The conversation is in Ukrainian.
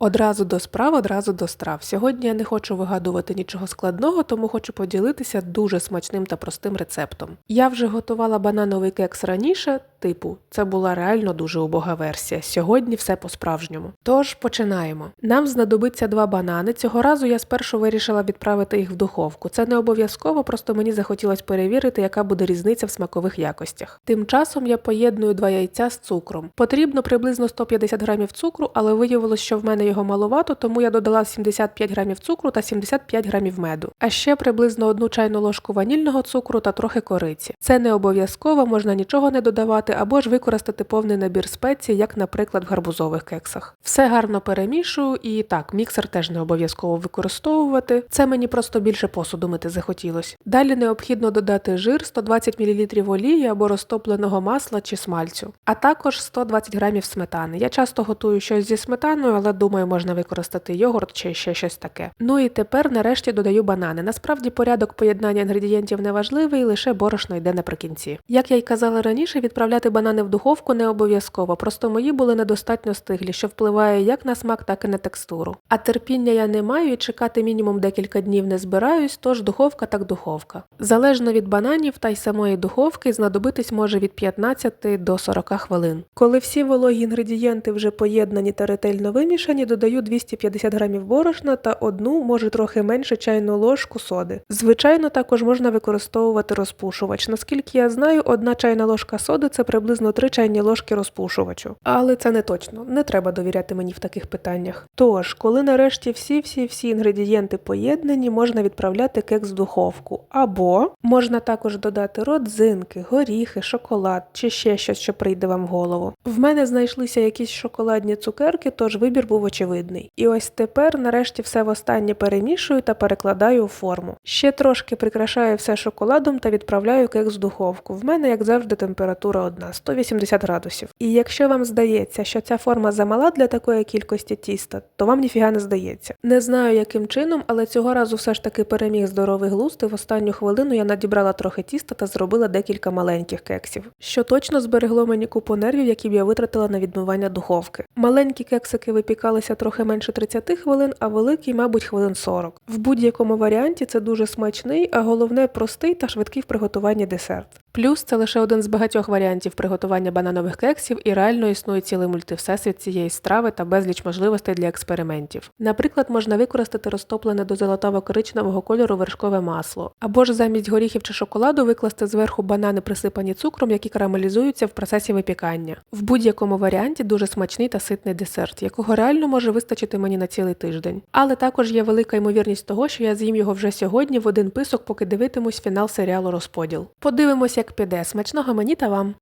Одразу до справ, одразу до страв. Сьогодні я не хочу вигадувати нічого складного, тому хочу поділитися дуже смачним та простим рецептом. Я вже готувала банановий кекс раніше, типу, це була реально дуже убога версія. Сьогодні все по-справжньому. Тож починаємо. Нам знадобиться два банани. Цього разу я спершу вирішила відправити їх в духовку. Це не обов'язково, просто мені захотілося перевірити, яка буде різниця в смакових якостях. Тим часом я поєдную два яйця з цукром. Потрібно приблизно 150 грамів цукру, але виявилось, що в мене його маловато, тому я додала 75 грамів цукру та 75 грамів меду. А ще приблизно одну чайну ложку ванільного цукру та трохи кориці. Це не обов'язково, можна нічого не додавати або ж використати повний набір спецій, як, наприклад, в гарбузових кексах. Все гарно перемішую і так, міксер теж не обов'язково використовувати. Це мені просто більше посуду мити захотілось. Далі необхідно додати жир 120 мл олії або розтопленого масла чи смальцю, а також 120 грамів сметани. Я часто готую щось зі сметаною, але думаю, можна використати йогурт чи ще щось таке. Ну і тепер нарешті додаю банани. Насправді порядок поєднання інгредієнтів не важливий, лише борошно йде наприкінці. Як я й казала раніше, відправляти банани в духовку не обов'язково, просто мої були недостатньо стиглі, що впливає як на смак, так і на текстуру. А терпіння я не маю і чекати мінімум декілька днів не збираюсь, тож духовка так духовка. Залежно від бананів та й самої духовки знадобитись може від 15 до 40 хвилин. Коли всі вологі інгредієнти вже поєднані та ретельно вимішані, додаю 250 грамів борошна та одну, може трохи менше чайну ложку соди. Звичайно, також можна використовувати розпушувач. Наскільки я знаю, одна чайна ложка соди це приблизно 3 чайні ложки розпушувачу. Але це не точно, не треба довіряти мені в таких питаннях. Тож, коли нарешті всі-всі-всі інгредієнти поєднані, можна відправляти кекс в духовку. Або можна також додати родзинки, горіхи, шоколад чи ще щось, що прийде вам в голову. В мене знайшлися якісь шоколадні цукерки, тож вибір був очевидний. І ось тепер, нарешті, все востаннє перемішую та перекладаю у форму. Ще трошки прикрашаю все шоколадом та відправляю кекс в духовку. В мене, як завжди, температура одна 180 градусів. І якщо вам здається, що ця форма замала для такої кількості тіста, то вам ніфіга не здається. Не знаю, яким чином, але цього разу все ж таки переміг здоровий глузд, і в останню хвилину я надібрала трохи тіста та зробила декілька маленьких кексів, що точно зберегло мені купу нервів, які б я витратила на відмивання духовки. Маленькі кексики випікалися трохи менше 30 хвилин, а великі, мабуть, хвилин 40. В будь-якому варіанті це дуже смачний, а головне простий та швидкий в приготуванні десерт. Плюс це лише один з багатьох варіантів приготування бананових кексів і реально існує цілий мультивсесвіт цієї страви та безліч можливостей для експериментів. Наприклад, можна використати розтоплене до золотаво-коричневого кольору вершкове масло, або ж замість горіхів чи шоколаду викласти зверху банани, присипані цукром, які карамелізуються в процесі випікання. В будь-якому варіанті дуже смачний та ситний десерт, якого реально може вистачити мені на цілий тиждень. Але також є велика ймовірність того, що я з'їм його вже сьогодні в один писок, поки дивитимусь фінал серіалу Розподіл. Подивимось, як піде. Смачного мені та вам.